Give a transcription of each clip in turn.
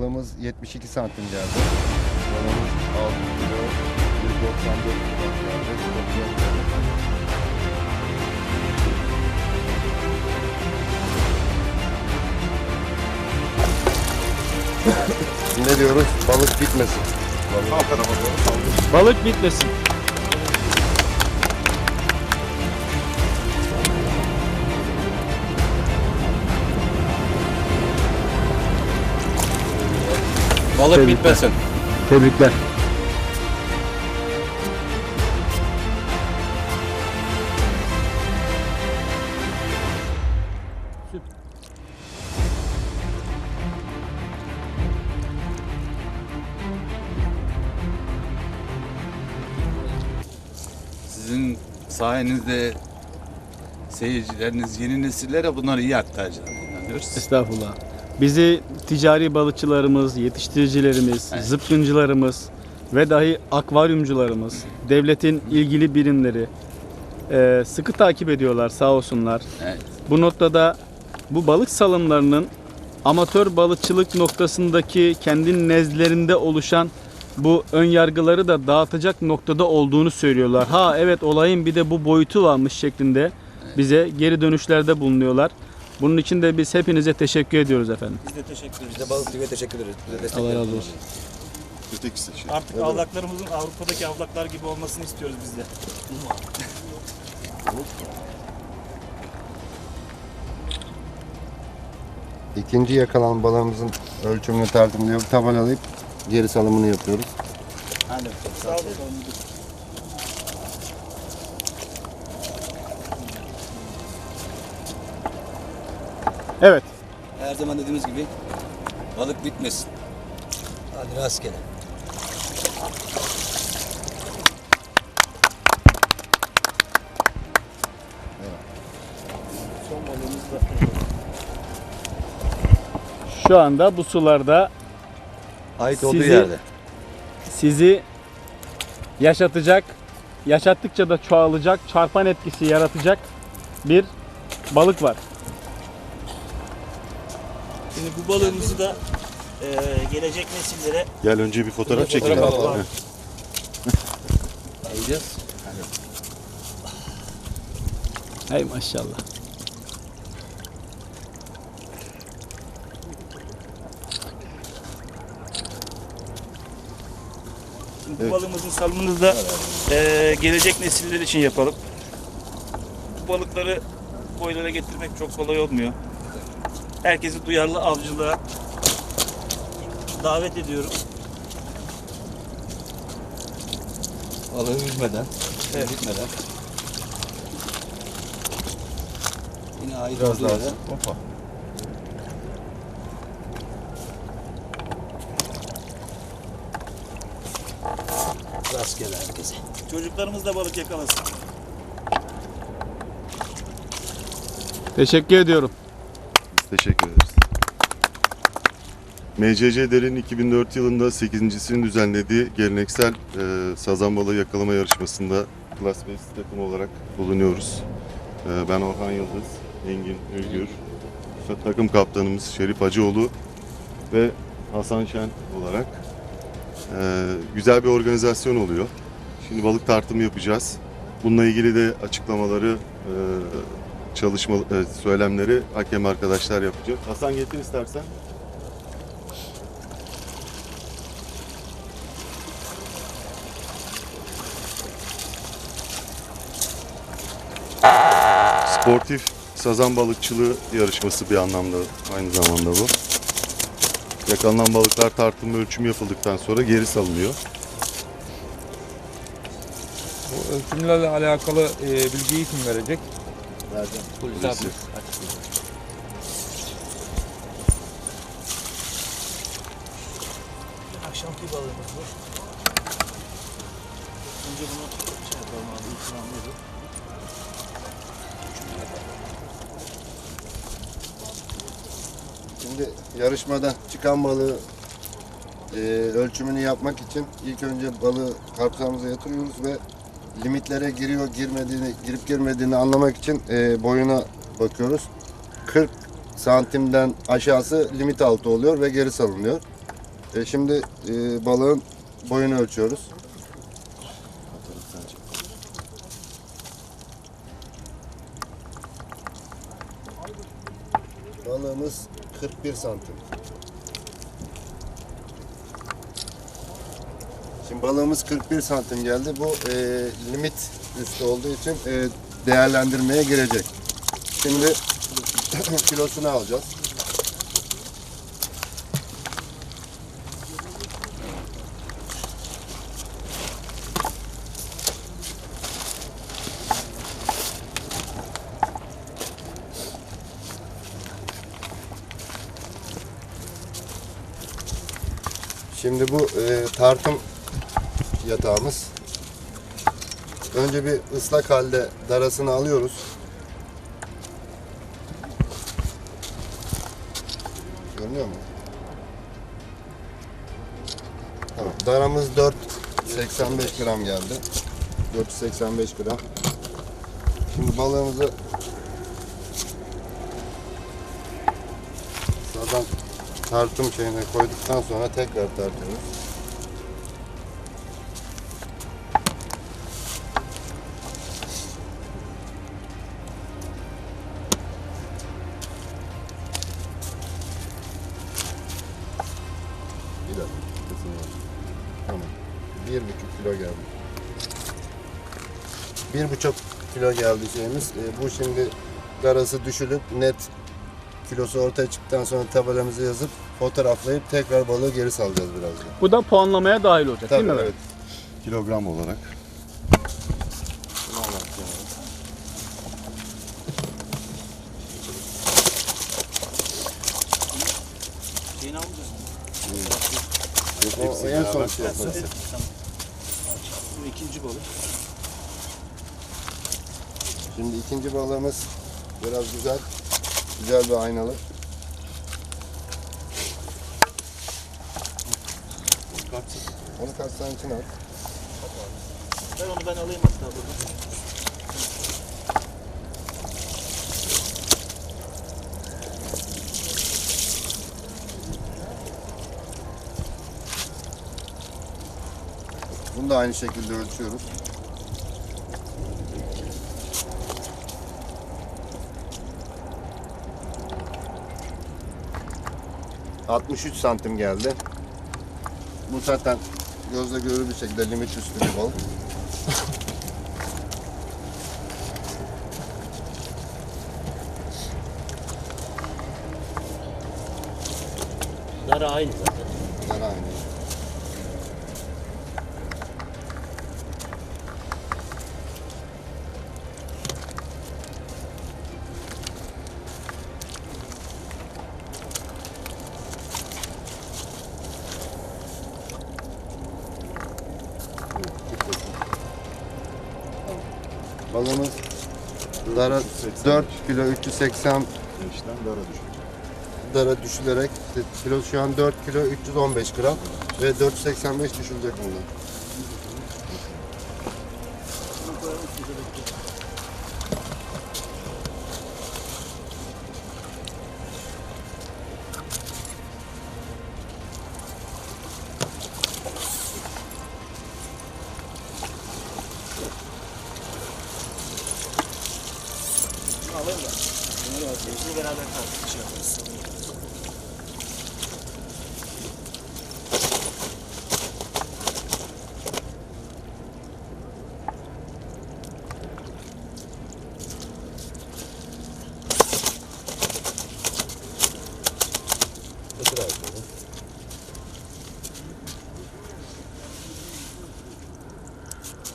Balığımız 72 santim geldi. Balığımız 6 kilo 194 gram geldi. Çok güzel geldi. ne diyoruz? Balık bitmesin. Balık. Balık bitmesin. Balık Tebrikler. bitmesin. Tebrikler. Sizin sayenizde seyircileriniz, yeni nesillere bunları iyi aktaracağız inanıyoruz. Estağfurullah. Bizi ticari balıkçılarımız, yetiştiricilerimiz, Evet. zıpkıncılarımız ve dahi akvaryumcularımız, devletin ilgili birimleri e, sıkı takip ediyorlar sağ olsunlar. Evet. Bu noktada bu balık salımlarının amatör balıkçılık noktasındaki kendi nezlerinde oluşan bu ön yargıları da dağıtacak noktada olduğunu söylüyorlar. Ha evet olayın bir de bu boyutu varmış şeklinde bize geri dönüşlerde bulunuyorlar. Bunun için de biz hepinize teşekkür ediyoruz efendim. Biz de teşekkür ederiz. Biz de Balık TV'ye teşekkür ederiz. Bize destek Allah razı olsun. Artık avlaklarımızın Avrupa'daki avlaklar gibi olmasını istiyoruz biz de. İkinci yakalan balığımızın ölçümünü tartımını yok tabelalayıp geri salımını yapıyoruz. Hadi Sağ olun. Evet. Her zaman dediğimiz gibi balık bitmesin. Hadi rastgele. Şu anda bu sularda Ait olduğu Sizi- yerde. sizi yaşatacak, yaşattıkça da çoğalacak, çarpan etkisi yaratacak bir balık var. Şimdi bu balığımızı da eee, gelecek nesillere Gel önce bir fotoğraf Fotoğraf çekelim. alalım. Heh. Alacağız. Hey maşallah. Şimdi bu balığımızın salımını da eee, gelecek nesiller için yapalım. Bu balıkları boylara getirmek çok kolay olmuyor. Herkesi duyarlı avcılığa davet ediyorum. Balığı üzmeden, bitmeden. Yine ait olduğu yere. Hoppa. Rastgele herkese. Çocuklarımız da balık yakalasın. Teşekkür ediyorum. Teşekkür ederiz. MCC Der'in 2004 yılında 8.sini düzenlediği geleneksel e, sazan balığı yakalama yarışmasında Klas 5 takım olarak bulunuyoruz. E, ben Orhan Yıldız, Engin Ülgür, takım kaptanımız Şerif Hacıoğlu ve Hasan Şen olarak e, güzel bir organizasyon oluyor. Şimdi balık tartımı yapacağız. Bununla ilgili de açıklamaları, e, çalışma e, söylemleri hakem arkadaşlar yapacak. Hasan getir istersen. Sportif sazan balıkçılığı yarışması bir anlamda aynı zamanda bu. Yakalanan balıklar tartım ve ölçüm yapıldıktan sonra geri salınıyor. Bu ölçümlerle alakalı e, bilgiyi kim verecek? Polisi. Akşamki balığımız bu. Önce bunu şey yapalım abi, ikramlıyorduk. Şimdi yarışmada çıkan balığı e, ölçümünü yapmak için ilk önce balığı karpuzumuza yatırıyoruz ve limitlere giriyor girmediğini girip girmediğini anlamak için e, boyuna bakıyoruz. 40 santimden aşağısı limit altı oluyor ve geri salınıyor. E, şimdi e, balığın boyunu ölçüyoruz. Balığımız 41 santim. Balığımız 41 santim geldi. Bu e, limit üstü olduğu için e, değerlendirmeye girecek. Şimdi kilosunu alacağız. Şimdi bu e, tartım yatağımız. Önce bir ıslak halde darasını alıyoruz. Görünüyor mu? Tamam. Daramız 4.85 gram geldi. 485 gram. Şimdi balığımızı sağdan tartım şeyine koyduktan sonra tekrar tartıyoruz. Bir buçuk kilo geldi. Bir buçuk kilo geldi şeyimiz. E, bu şimdi garası düşülüp net kilosu ortaya çıktıktan sonra tabelamızı yazıp fotoğraflayıp tekrar balığı geri salacağız birazdan. Bu da puanlamaya dahil olacak değil Tabii mi? evet. Kilogram olarak. Şeyini almayacağız. O, o en son şey yaparız. Bu ikinci balık. Şimdi ikinci balığımız biraz güzel. Güzel bir aynalı. Onu kaç için at. Ben onu ben alayım hatta burada. Bunu da aynı şekilde ölçüyoruz. ...63 santim geldi. Bu zaten gözle görülür bir şekilde limit üstü bir balık. Dara aynı zaten. Bunlar aynı. Balığımız dara 4 kilo 380 dara düşülerek işte kilo şu an 4 kilo 315 gram ve 485 düşülecek bundan.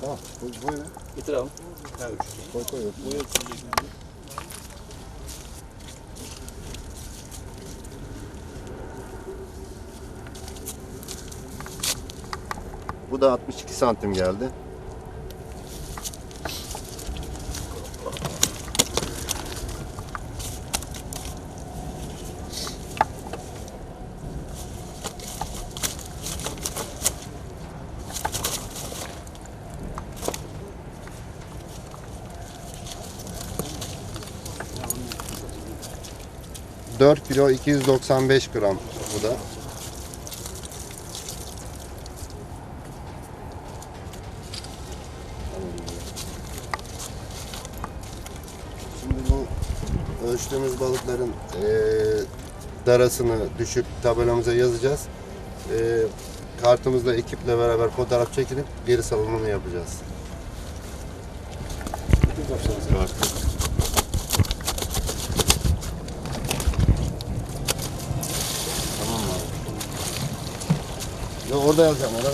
Tamam. Bu, ne? Getir abi. Koy koy. Bu Bu da 62 santim geldi. 4 kilo 295 gram bu da. Şimdi bu ölçtüğümüz balıkların e, darasını düşüp tabelamıza yazacağız. E, kartımızla ekiple beraber fotoğraf çekilip geri salınımını yapacağız. Artık. Yo, orada yazacağım orada.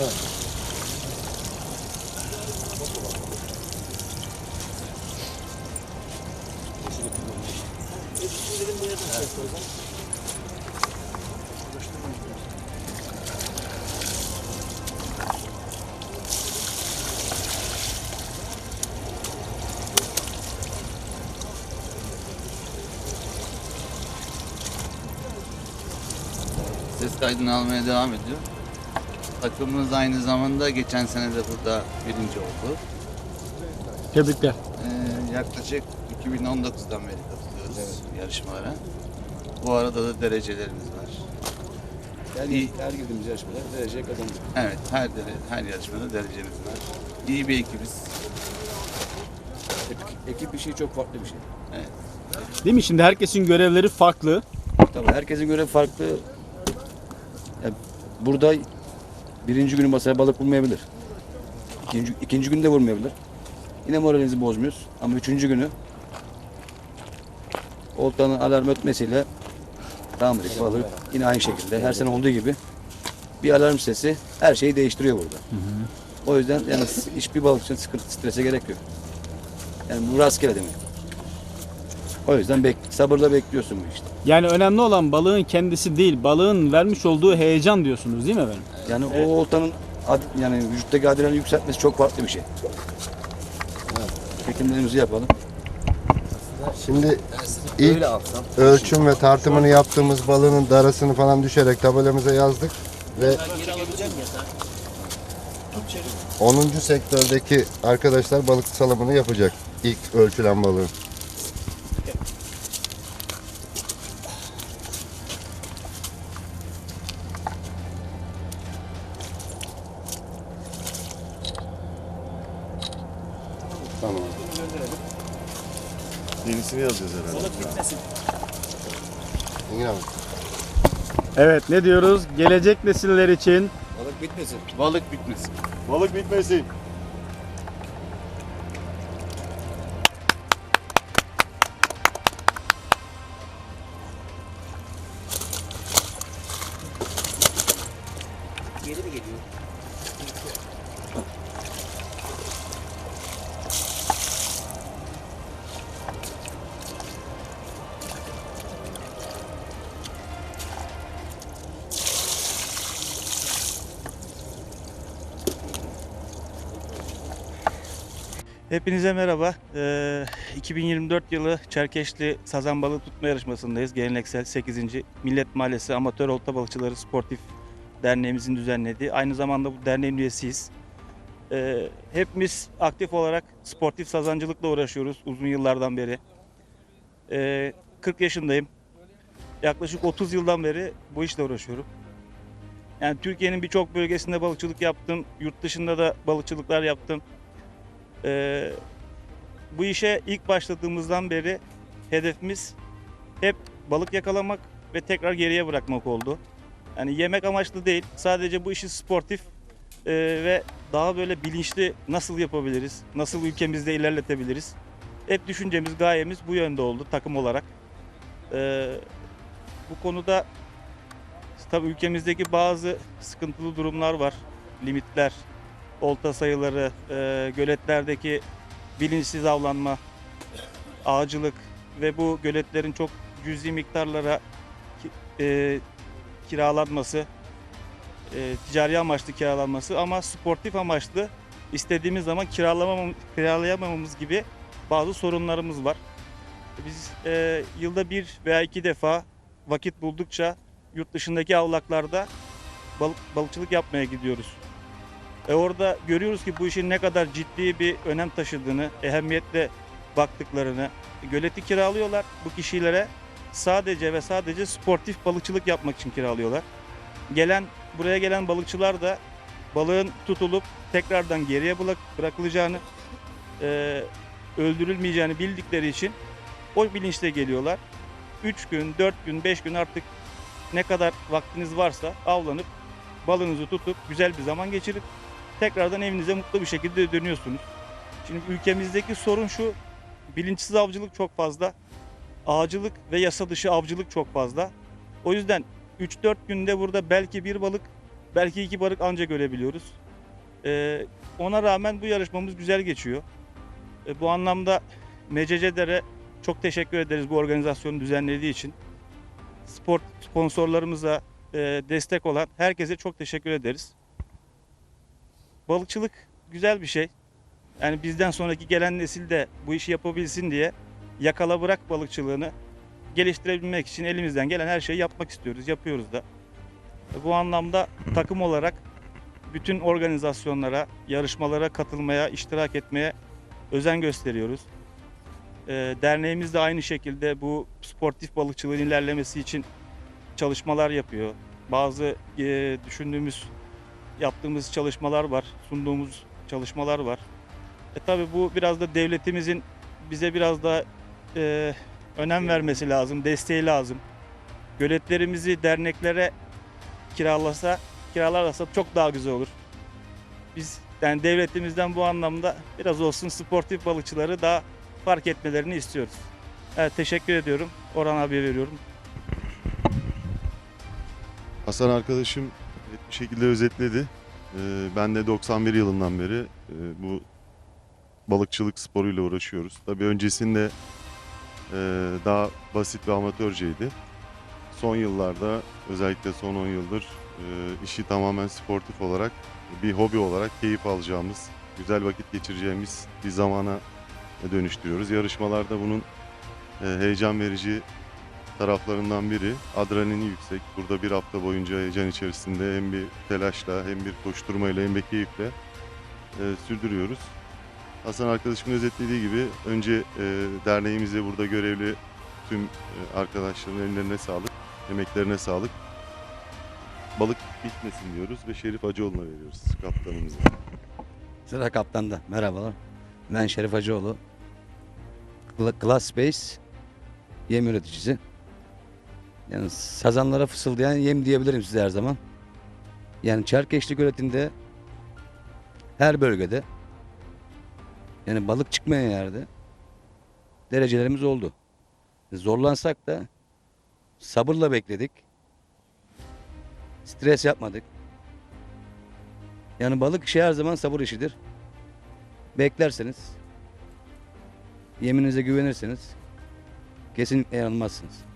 Ses kaydını almaya devam ediyor. Takımımız aynı zamanda geçen sene de burada birinci oldu. Tebrikler. Ee, yaklaşık 2019'dan beri katılıyoruz yarışmalara. Bu arada da derecelerimiz var. Her, İyi. her girdiğimiz yarışmada dereceye kazandık. Evet, her dere, her yarışmada derecemiz var. İyi bir ekibiz. Ekip, ekip işi çok farklı bir şey. Değil mi? Şimdi herkesin görevleri farklı. Tabii herkesin göre farklı. Ya burada birinci günü masaya balık vurmayabilir. İkinci, ikinci günde vurmayabilir. Yine moralinizi bozmuyoruz. Ama üçüncü günü oltanın alarm ötmesiyle tamam dedik balık yine aynı şekilde her sene olduğu gibi bir alarm sesi her şeyi değiştiriyor burada. O yüzden yani hiçbir balık için sıkıntı, strese gerek yok. Yani bu rastgele demek. O yüzden bek sabırla bekliyorsun bu işte. Yani önemli olan balığın kendisi değil, balığın vermiş olduğu heyecan diyorsunuz değil mi efendim? Yani o oltanın ad- yani vücuttaki adrenalin yükseltmesi çok farklı bir şey. Çekimlerimizi yapalım. Şimdi ilk ölçüm ve tartımını yaptığımız balığın darasını falan düşerek tabelamıza yazdık ve 10. sektördeki arkadaşlar balık salımını yapacak ilk ölçülen balığın. Ne diyoruz? Gelecek nesiller için Balık bitmesin. Balık bitmesin. Balık bitmesin. Hepinize merhaba. Ee, 2024 yılı Çerkeşli Sazan Balığı Tutma Yarışması'ndayız. Geleneksel 8. Millet Mahallesi Amatör Olta Balıkçıları Sportif Derneğimizin düzenlediği. Aynı zamanda bu derneğin üyesiyiz. Ee, hepimiz aktif olarak sportif sazancılıkla uğraşıyoruz uzun yıllardan beri. Ee, 40 yaşındayım. Yaklaşık 30 yıldan beri bu işle uğraşıyorum. Yani Türkiye'nin birçok bölgesinde balıkçılık yaptım. Yurt dışında da balıkçılıklar yaptım. Ee, bu işe ilk başladığımızdan beri hedefimiz hep balık yakalamak ve tekrar geriye bırakmak oldu. Yani yemek amaçlı değil, sadece bu işi sportif e, ve daha böyle bilinçli nasıl yapabiliriz, nasıl ülkemizde ilerletebiliriz. Hep düşüncemiz, gayemiz bu yönde oldu takım olarak. Ee, bu konuda tabii ülkemizdeki bazı sıkıntılı durumlar var, limitler, olta sayıları, e, göletlerdeki bilinçsiz avlanma, ağacılık ve bu göletlerin çok cüzi miktarlara e, kiralanması, e, ticari amaçlı kiralanması ama sportif amaçlı istediğimiz zaman kiralayamamamız gibi bazı sorunlarımız var. Biz e, yılda bir veya iki defa vakit buldukça yurt dışındaki avlaklarda balık, balıkçılık yapmaya gidiyoruz. E orada görüyoruz ki bu işin ne kadar ciddi bir önem taşıdığını, ehemmiyetle baktıklarını. Göleti kiralıyorlar bu kişilere. Sadece ve sadece sportif balıkçılık yapmak için kiralıyorlar. Gelen buraya gelen balıkçılar da balığın tutulup tekrardan geriye bırak- bırakılacağını, e, öldürülmeyeceğini bildikleri için o bilinçle geliyorlar. 3 gün, 4 gün, 5 gün artık ne kadar vaktiniz varsa avlanıp balığınızı tutup güzel bir zaman geçirip tekrardan evinize mutlu bir şekilde dönüyorsunuz. Şimdi ülkemizdeki sorun şu, bilinçsiz avcılık çok fazla, ağacılık ve yasa dışı avcılık çok fazla. O yüzden 3-4 günde burada belki bir balık, belki iki balık anca görebiliyoruz. Ee, ona rağmen bu yarışmamız güzel geçiyor. E, bu anlamda MCC'lere çok teşekkür ederiz bu organizasyonu düzenlediği için. Spor sponsorlarımıza e, destek olan herkese çok teşekkür ederiz. Balıkçılık güzel bir şey. Yani bizden sonraki gelen nesil de bu işi yapabilsin diye yakala bırak balıkçılığını geliştirebilmek için elimizden gelen her şeyi yapmak istiyoruz. Yapıyoruz da. Bu anlamda takım olarak bütün organizasyonlara, yarışmalara katılmaya, iştirak etmeye özen gösteriyoruz. E, derneğimiz de aynı şekilde bu sportif balıkçılığın ilerlemesi için çalışmalar yapıyor. Bazı e, düşündüğümüz, yaptığımız çalışmalar var, sunduğumuz çalışmalar var. E tabi bu biraz da devletimizin bize biraz da e, önem vermesi lazım, desteği lazım. Göletlerimizi derneklere kiralasa, kiralarsa çok daha güzel olur. Biz yani devletimizden bu anlamda biraz olsun sportif balıkçıları daha fark etmelerini istiyoruz. Evet, teşekkür ediyorum. Orhan abiye veriyorum. Hasan arkadaşım net bir şekilde özetledi. Ee, ben de 91 yılından beri e, bu balıkçılık sporuyla uğraşıyoruz. Tabii öncesinde e, daha basit ve amatörceydi. Son yıllarda özellikle son 10 yıldır e, işi tamamen sportif olarak bir hobi olarak keyif alacağımız, güzel vakit geçireceğimiz bir zamana dönüştürüyoruz. Yarışmalarda bunun heyecan verici taraflarından biri. Adrenalini yüksek. Burada bir hafta boyunca heyecan içerisinde hem bir telaşla hem bir koşturmayla hem de keyifle e, sürdürüyoruz. Hasan arkadaşımın özetlediği gibi önce e, derneğimize burada görevli tüm e, arkadaşların ellerine sağlık, emeklerine sağlık. Balık bitmesin diyoruz ve Şerif Acıoğlu'na veriyoruz kaptanımıza. Sıra kaptanda. Merhabalar. Ben Şerif Hacıoğlu. Gla- Glass Space yem üreticisi. Yani sazanlara fısıldayan yem diyebilirim size her zaman. Yani Çerkeşli göletinde her bölgede yani balık çıkmayan yerde derecelerimiz oldu. Zorlansak da sabırla bekledik. Stres yapmadık. Yani balık işi her zaman sabır işidir. Beklerseniz, yemininize güvenirseniz kesinlikle yanılmazsınız.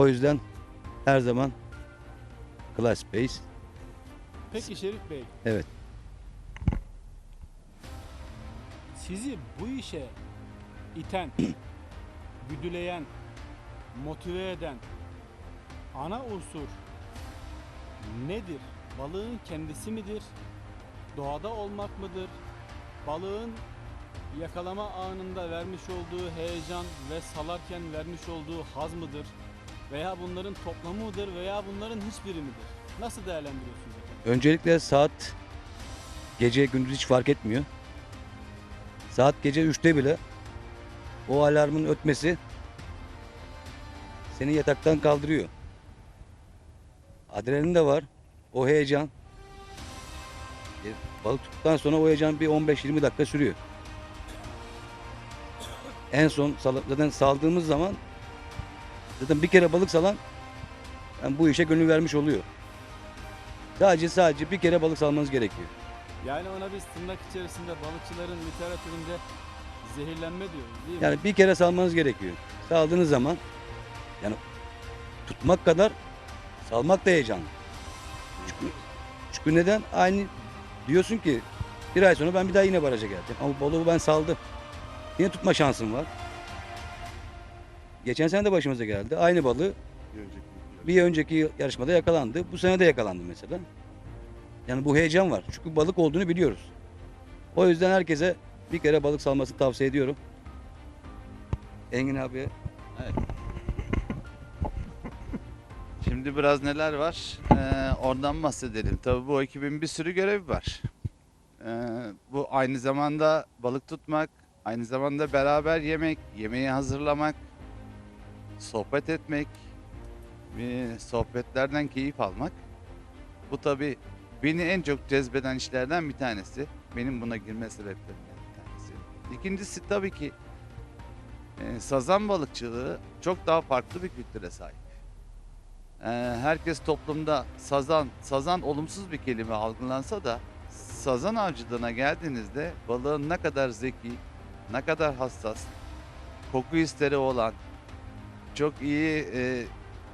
O yüzden her zaman Class Base Peki Şerif Bey. Evet. Sizi bu işe iten, güdüleyen, motive eden ana unsur nedir? Balığın kendisi midir? Doğada olmak mıdır? Balığın yakalama anında vermiş olduğu heyecan ve salarken vermiş olduğu haz mıdır? Veya bunların toplamı mıdır veya bunların hiçbiri midir? Nasıl değerlendiriyorsunuz? Öncelikle saat gece gündüz hiç fark etmiyor. Saat gece 3'te bile o alarmın ötmesi seni yataktan kaldırıyor. Adrenalin de var. O heyecan. E, Balık tuttuktan sonra o heyecan bir 15-20 dakika sürüyor. En son zaten saldığımız zaman zaten bir kere balık salan yani bu işe gönül vermiş oluyor. Sadece sadece bir kere balık salmanız gerekiyor. Yani ona biz tırnak içerisinde balıkçıların literatüründe zehirlenme diyoruz değil mi? Yani bir kere salmanız gerekiyor. Saldığınız zaman yani tutmak kadar salmak da heyecanlı. Çünkü, çünkü neden? Aynı diyorsun ki bir ay sonra ben bir daha yine baraja geleceğim. Ama balığı ben saldım. Yine tutma şansım var. Geçen sene de başımıza geldi. Aynı balığı Bir önceki bir önceki yarışmada yakalandı. Bu sene de yakalandı mesela. Yani bu heyecan var. Çünkü balık olduğunu biliyoruz. O yüzden herkese bir kere balık salmasını tavsiye ediyorum. Engin abiye Şimdi biraz neler var? Ee, oradan bahsedelim. Tabii bu ekibin bir sürü görevi var. Ee, bu aynı zamanda balık tutmak, aynı zamanda beraber yemek, yemeği hazırlamak, sohbet etmek, ve sohbetlerden keyif almak. Bu tabi beni en çok cezbeden işlerden bir tanesi. Benim buna girme sebeplerimden bir tanesi. İkincisi tabii ki e, sazan balıkçılığı çok daha farklı bir kültüre sahip. E, herkes toplumda sazan, sazan olumsuz bir kelime algılansa da sazan avcılığına geldiğinizde balığın ne kadar zeki, ne kadar hassas, koku hisleri olan, çok iyi e,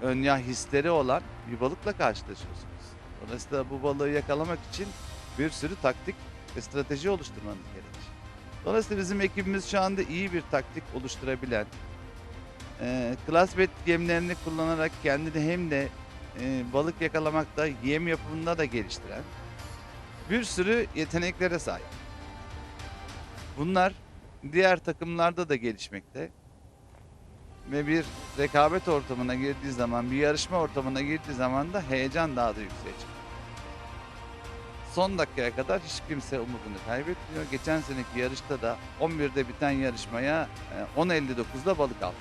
önya hisleri olan bir balıkla karşılaşıyorsunuz. Dolayısıyla bu balığı yakalamak için bir sürü taktik ve strateji oluşturmanız gerekir. Dolayısıyla bizim ekibimiz şu anda iyi bir taktik oluşturabilen, e, klasbet yemlerini kullanarak kendini hem de e, balık yakalamakta, yem yapımında da geliştiren bir sürü yeteneklere sahip. Bunlar diğer takımlarda da gelişmekte ve bir rekabet ortamına girdiği zaman, bir yarışma ortamına girdiği zaman da heyecan daha da yükseğe. Son dakikaya kadar hiç kimse umudunu kaybetmiyor. Geçen seneki yarışta da 11'de biten yarışmaya e, 10.59'da balık aldı.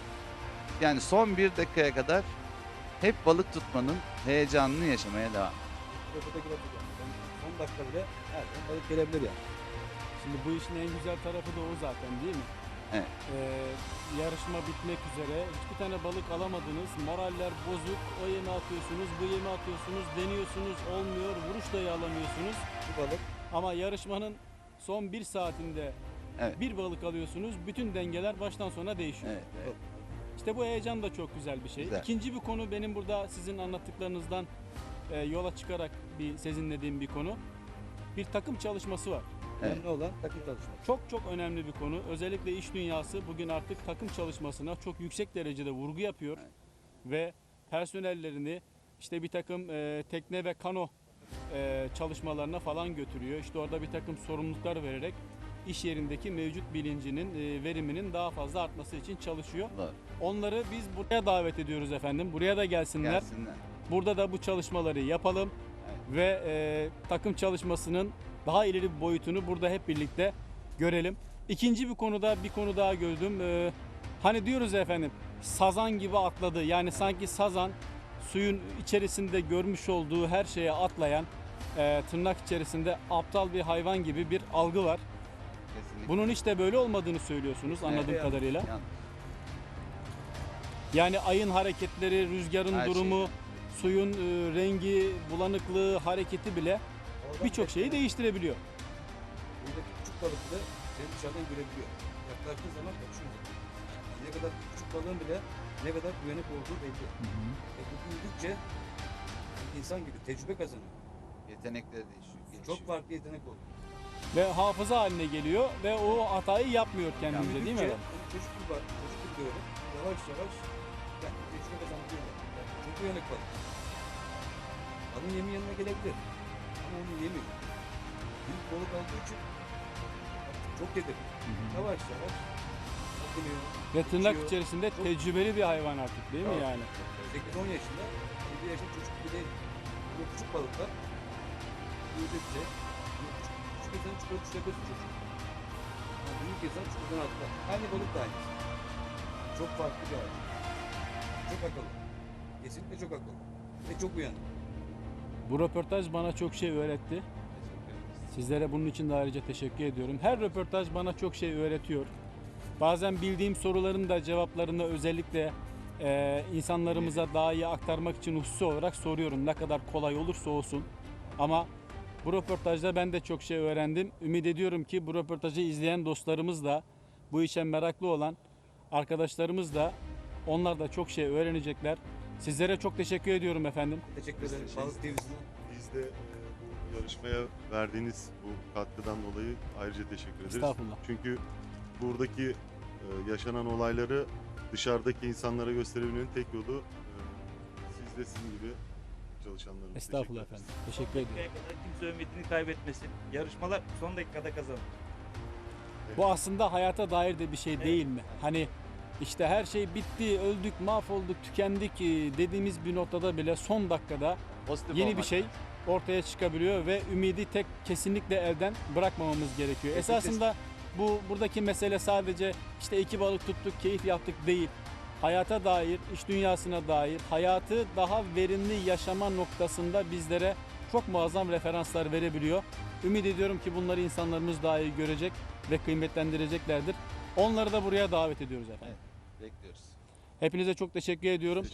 Yani son bir dakikaya kadar hep balık tutmanın heyecanını yaşamaya devam. Röportajı yapacağım. Son dakika bile her balık gelebilir yani. Şimdi bu işin en güzel tarafı da o zaten değil mi? Evet. Ee, yarışma bitmek üzere. Hiçbir tane balık alamadınız. Moraller bozuk. O yemi atıyorsunuz, bu yemi atıyorsunuz, deniyorsunuz, olmuyor. Vuruş dahi alamıyorsunuz. Bu balık Ama yarışmanın son bir saatinde Evet. bir balık alıyorsunuz. Bütün dengeler baştan sona değişiyor. Evet, evet. İşte bu heyecan da çok güzel bir şey. Güzel. İkinci bir konu benim burada sizin anlattıklarınızdan e, yola çıkarak bir sezinlediğim bir konu. Bir takım çalışması var. Evet. önemli olan takım çalışması. Çok çok önemli bir konu. Özellikle iş dünyası bugün artık takım çalışmasına çok yüksek derecede vurgu yapıyor. Ve personellerini işte bir takım e, tekne ve kano e, çalışmalarına falan götürüyor. İşte orada bir takım sorumluluklar vererek iş yerindeki mevcut bilincinin, e, veriminin daha fazla artması için çalışıyor. Doğru. Onları biz buraya davet ediyoruz efendim. Buraya da gelsinler. Gelsinler. Burada da bu çalışmaları yapalım ve e, takım çalışmasının daha ileri bir boyutunu burada hep birlikte görelim. İkinci bir konuda bir konu daha gördüm. E, hani diyoruz efendim sazan gibi atladı. Yani sanki sazan suyun içerisinde görmüş olduğu her şeye atlayan e, tırnak içerisinde aptal bir hayvan gibi bir algı var. Kesinlikle. Bunun hiç de böyle olmadığını söylüyorsunuz anladığım Evet. kadarıyla. Yani ayın hareketleri, rüzgarın Her durumu, suyun e, rengi, bulanıklığı, hareketi bile birçok şeyi değiştirebiliyor. Buradaki küçük balık bile seni dışarıdan görebiliyor. Yaklaştığı zaman kaçıyor. Ne kadar küçük balığın bile ne kadar güvenip olduğu belli. E bu büyüdükçe insan gibi tecrübe kazanıyor. Yetenekleri değişiyor. gelişiyor. Çok farklı yetenek oldu. Ve hafıza haline geliyor ve o hatayı yapmıyor kendimize değil mi? Büyüdükçe efendim? onu çocuk gibi bak, çocuk gibi diyorum. Yavaş yavaş yani tecrübe kazanıyor. Yani çok uyanık balık. Balığın yemi yanına gelebilir. Onu yemiyor. Büyük balık aldığı için çok yedir. Yavaş yavaş okunuyor. Ve tırnak içiyor. içerisinde Çok- tecrübeli bir hayvan artık değil mi yani? 8-10 yaşında, 7 yaşında çocuk gibi değil. Bu küçük balıklar büyüdükçe bu küçük, küçük insanın çukurda düşebilir çocuk. Yani büyük insan çukurdan atlar. Aynı balık da aynı. Çok farklı bir hayvan. Çok akıllı. Kesinlikle çok akıllı. Ve çok uyanık. Bu röportaj bana çok şey öğretti. Sizlere bunun için de ayrıca teşekkür ediyorum. Her röportaj bana çok şey öğretiyor. Bazen bildiğim soruların da cevaplarını özellikle e, insanlarımıza daha iyi aktarmak için hususi olarak soruyorum. Ne kadar kolay olursa olsun. Ama bu röportajda ben de çok şey öğrendim. Ümit ediyorum ki bu röportajı izleyen dostlarımız da, bu işe meraklı olan arkadaşlarımız da onlar da çok şey öğrenecekler. Sizlere çok teşekkür ediyorum efendim. Teşekkür ederim. Balık TV'sine. Biz de e, bu yarışmaya verdiğiniz bu katkıdan dolayı ayrıca teşekkür ederiz. Estağfurullah. Çünkü buradaki e, yaşanan olayları dışarıdaki insanlara gösterebilmenin tek yolu e, siz de sizin gibi çalışanlarımız. Estağfurullah Teşekkür ederiz. efendim. Teşekkür ediyorum. Kadar kimse ümidini kaybetmesin. Yarışmalar son dakikada kazanır. Bu aslında hayata dair de bir şey değil mi? Hani işte her şey bitti, öldük, mahvolduk, tükendik e, dediğimiz bir noktada bile son dakikada Pozitif yeni bir şey ortaya çıkabiliyor ve ümidi tek kesinlikle elden bırakmamamız gerekiyor. Esasında bu buradaki mesele sadece işte iki balık tuttuk, keyif yaptık değil. hayata dair, iş dünyasına dair, hayatı daha verimli yaşama noktasında bizlere çok muazzam referanslar verebiliyor. Ümit ediyorum ki bunları insanlarımız daha iyi görecek ve kıymetlendireceklerdir. Onları da buraya davet ediyoruz efendim. Bekliyoruz. Hepinize çok teşekkür ediyorum.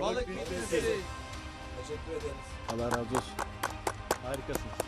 Balık bitmesi. Teşekkür ederiz. Allah razı olsun. Harikasınız.